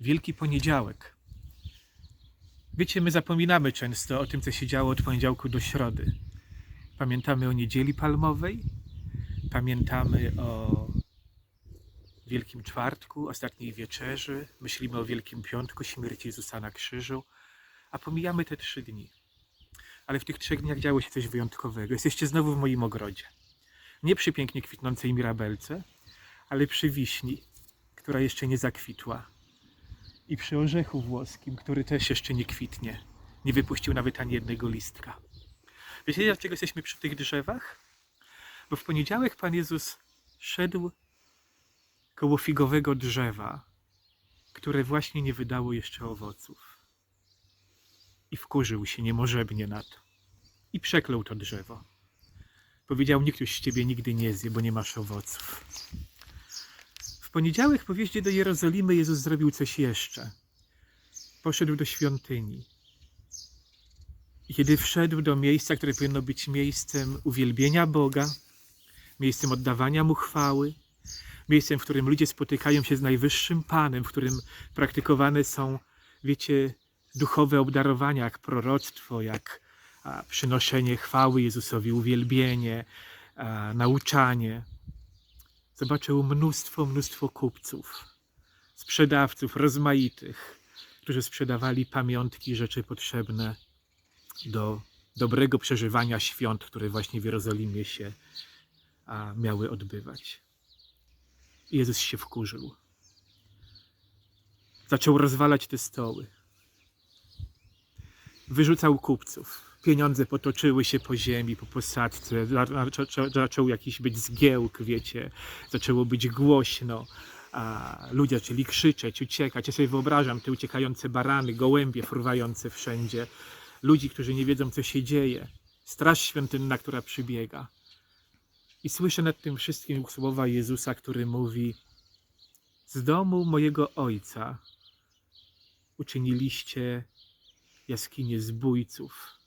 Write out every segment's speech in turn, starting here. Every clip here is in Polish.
Wielki Poniedziałek. Wiecie, my zapominamy często o tym, co się działo od poniedziałku do środy. Pamiętamy o Niedzieli Palmowej, pamiętamy o Wielkim Czwartku, ostatniej wieczerzy, myślimy o Wielkim Piątku, śmierci Jezusa na krzyżu, a pomijamy te trzy dni. Ale w tych trzech dniach działo się coś wyjątkowego. Jesteście znowu w moim ogrodzie. Nie przy pięknie kwitnącej mirabelce, ale przy wiśni, która jeszcze nie zakwitła. I przy orzechu włoskim, który też jeszcze nie kwitnie. Nie wypuścił nawet ani jednego listka. Wiecie, dlaczego jesteśmy przy tych drzewach? Bo w poniedziałek Pan Jezus szedł koło figowego drzewa, które właśnie nie wydało jeszcze owoców. I wkurzył się niemożebnie na to. I przeklął to drzewo. Powiedział, nikt już z ciebie nigdy nie zje, bo nie masz owoców. W poniedziałek po wjeździe do Jerozolimy Jezus zrobił coś jeszcze. Poszedł do świątyni. I kiedy wszedł do miejsca, które powinno być miejscem uwielbienia Boga, miejscem oddawania Mu chwały, miejscem, w którym ludzie spotykają się z Najwyższym Panem, w którym praktykowane są, wiecie, duchowe obdarowania, jak proroctwo, jak przynoszenie chwały Jezusowi, uwielbienie, nauczanie. Zobaczył mnóstwo, mnóstwo kupców, sprzedawców rozmaitych, którzy sprzedawali pamiątki, rzeczy potrzebne do dobrego przeżywania świąt, które właśnie w Jerozolimie się a, miały odbywać. Jezus się wkurzył. Zaczął rozwalać te stoły. Wyrzucał kupców. Pieniądze potoczyły się po ziemi, po posadzce. Za- zaczą- Zaczął jakiś być zgiełk, wiecie. Zaczęło być głośno. A ludzie zaczęli krzyczeć, uciekać. Ja sobie wyobrażam te uciekające barany, gołębie fruwające wszędzie. Ludzi, którzy nie wiedzą, co się dzieje. Straż świątynna, która przybiega. I słyszę nad tym wszystkim słowa Jezusa, który mówi: Z domu mojego ojca uczyniliście jaskinie zbójców,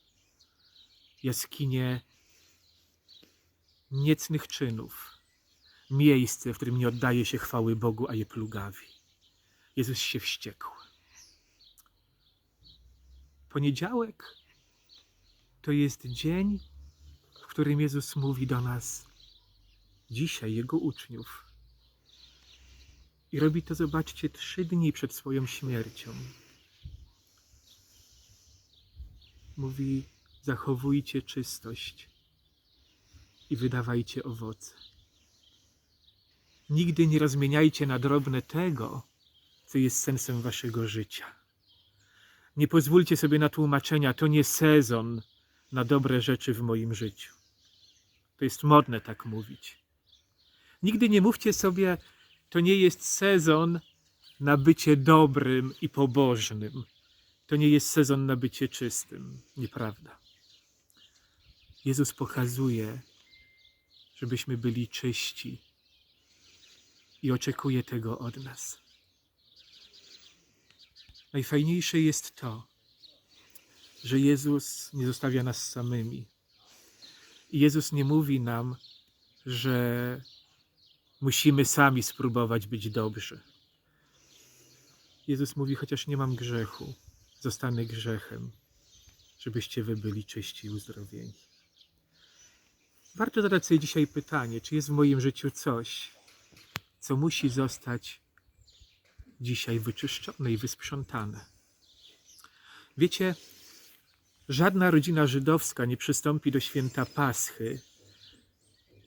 jaskinie niecnych czynów, miejsce, w którym nie oddaje się chwały Bogu, a je plugawi. Jezus się wściekł. Poniedziałek to jest dzień, w którym Jezus mówi do nas dzisiaj, Jego uczniów. I robi to, zobaczcie, trzy dni przed swoją śmiercią. Mówi: zachowujcie czystość i wydawajcie owoce. Nigdy nie rozmieniajcie na drobne tego, co jest sensem waszego życia. Nie pozwólcie sobie na tłumaczenia, to nie sezon na dobre rzeczy w moim życiu. To jest modne tak mówić. Nigdy nie mówcie sobie, to nie jest sezon na bycie dobrym i pobożnym. To nie jest sezon na bycie czystym. Nieprawda. Jezus pokazuje, żebyśmy byli czyści i oczekuje tego od nas. Najfajniejsze jest to, że Jezus nie zostawia nas samymi. I Jezus nie mówi nam, że musimy sami spróbować być dobrzy. Jezus mówi, chociaż nie mam grzechu, zostanę grzechem, żebyście wy byli czyści i uzdrowieni. Warto zadać sobie dzisiaj pytanie, czy jest w moim życiu coś, co musi zostać dzisiaj wyczyszczone i wysprzątane. Wiecie, żadna rodzina żydowska nie przystąpi do święta Paschy,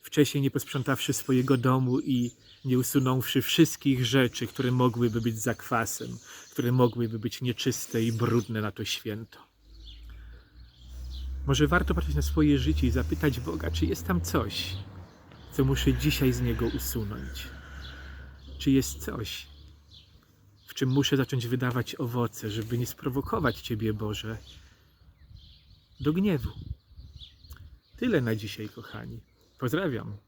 wcześniej nie posprzątawszy swojego domu i nie usunąwszy wszystkich rzeczy, które mogłyby być zakwasem, które mogłyby być nieczyste i brudne na to święto. Może warto patrzeć na swoje życie i zapytać Boga, czy jest tam coś, co muszę dzisiaj z niego usunąć? Czy jest coś, w czym muszę zacząć wydawać owoce, żeby nie sprowokować Ciebie, Boże, do gniewu? Tyle na dzisiaj, kochani. Pozdrawiam.